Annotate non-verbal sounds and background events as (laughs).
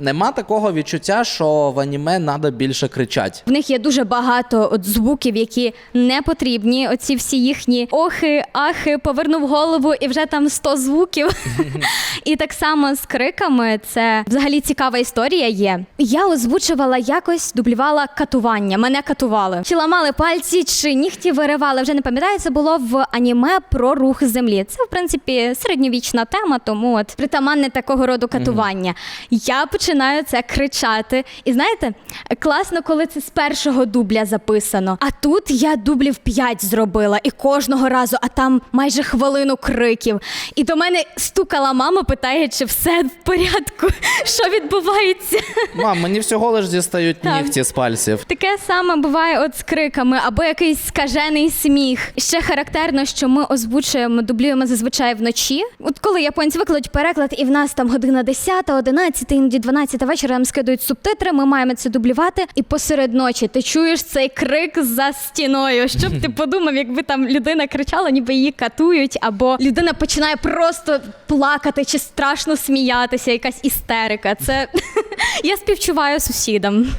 Нема такого відчуття, що в аніме треба більше кричати. В них є дуже багато от звуків, які не потрібні. Оці всі їхні охи, ахи, повернув голову і вже там 100 звуків. (laughs) і так само з криками це взагалі цікава історія є. Я озвучувала якось, дублювала катування. Мене катували. Чи ламали пальці, чи нігті виривали. Вже не пам'ятаю, це було в аніме про рух землі. Це в принципі середньовічна тема, тому от притаманне такого роду катування. Я починаю це кричати. І знаєте, класно, коли це з першого дубля записано. А тут я дублів 5 зробила, і кожного разу, а там майже хвилину криків. І до мене стукала мама, питає, чи все в порядку, (laughs) що відбувається. Мам, мені всього лиш дістають нігті з пальців. Таке саме буває от з криками або якийсь скажений сміх. Ще характерно, що ми озвучуємо, дублюємо зазвичай вночі. От коли японці викладуть переклад, і в нас там година 10, 11, іноді 12 вечора нам скидують субтитри, ми маємо це дублювати. І посеред ночі ти чуєш цей крик за стіною. Що б ти (laughs) подумав, якби там людина кричала, ніби її катують, або людина починає просто плакати чи страшно сміятися, якась істерика. Це (laughs) я співчуваю сусідам.